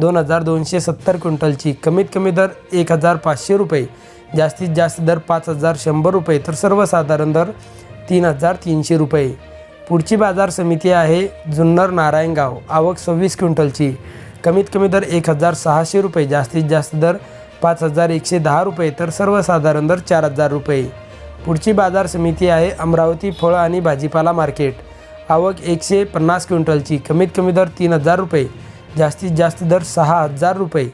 दोन हजार दोनशे सत्तर क्विंटलची कमीत कमी दर एक हजार पाचशे रुपये. जास्तीत जास्त दर पाच हजार शंभर रुपये. तर सर्वसाधारण दर तीन हजार तीनशे रुपये. पुढची बाजार समिती आहे जुन्नर नारायणगाव. आवक सव्वीस क्विंटलची. कमीत कमी दर एक हजार सहाशे रुपये. जास्तीत जास्त दर पाच हजार एकशे दहा रुपये. तर सर्वसाधारण दर चार हजार रुपये. पुढची बाजार समिती आहे अमरावती फळ आणि भाजीपाला मार्केट. आवक एकशे पन्नास क्विंटलची. कमीत कमी दर तीन हजार रुपये. जास्तीत जास्त दर सहा हजार रुपये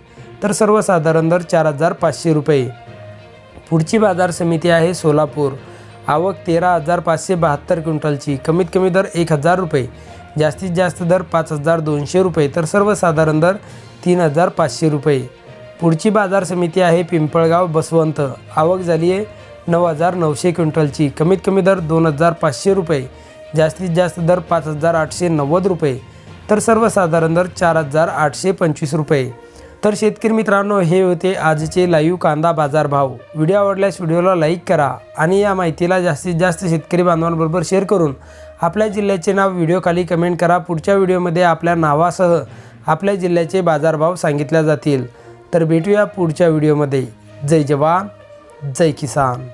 तर सर्वसाधारण दर चार हजार पाचशे रुपये. पुढची बाजार समिती आहे सोलापूर. आवक तेरा हजार पाचशे बहात्तर क्विंटलची कमीत कमी दर एक हजार रुपये जास्तीत जास्त दर पाच हजार दोनशे रुपये तर सर्वसाधारण दर तीन हजार पाचशे रुपये. पुढची बाजार समिती आहे पिंपळगाव बसवंत. आवक झाली आहे नऊ हजार नऊशे क्विंटलची कमीत कमी दर दोन हजार पाचशे रुपये जास्तीत जास्त दर पाच हजार आठशे नव्वद रुपये. तर सर्वसाधारण दर चार हजार आठशे पंचवीस रुपये. तर शेतकरी मित्रांनो हे होते आजचे लाईव्ह कांदा बाजार भाव व्हिडिओ आवडल्यास व्हिडिओला लाईक करा आणि या माहितीला जास्तीत जास्त शेतकरी बांधवांबरोबर शेअर करून आपल्या जिल्ह्याचे नाव व्हिडिओखाली कमेंट करा. पुढच्या व्हिडिओमध्ये आपल्या नावासह आपल्या जिल्ह्याचे बाजारभाव सांगितल्या जातील. तर भेटूया पुढच्या व्हिडिओमध्ये. जय जवान जय किसान.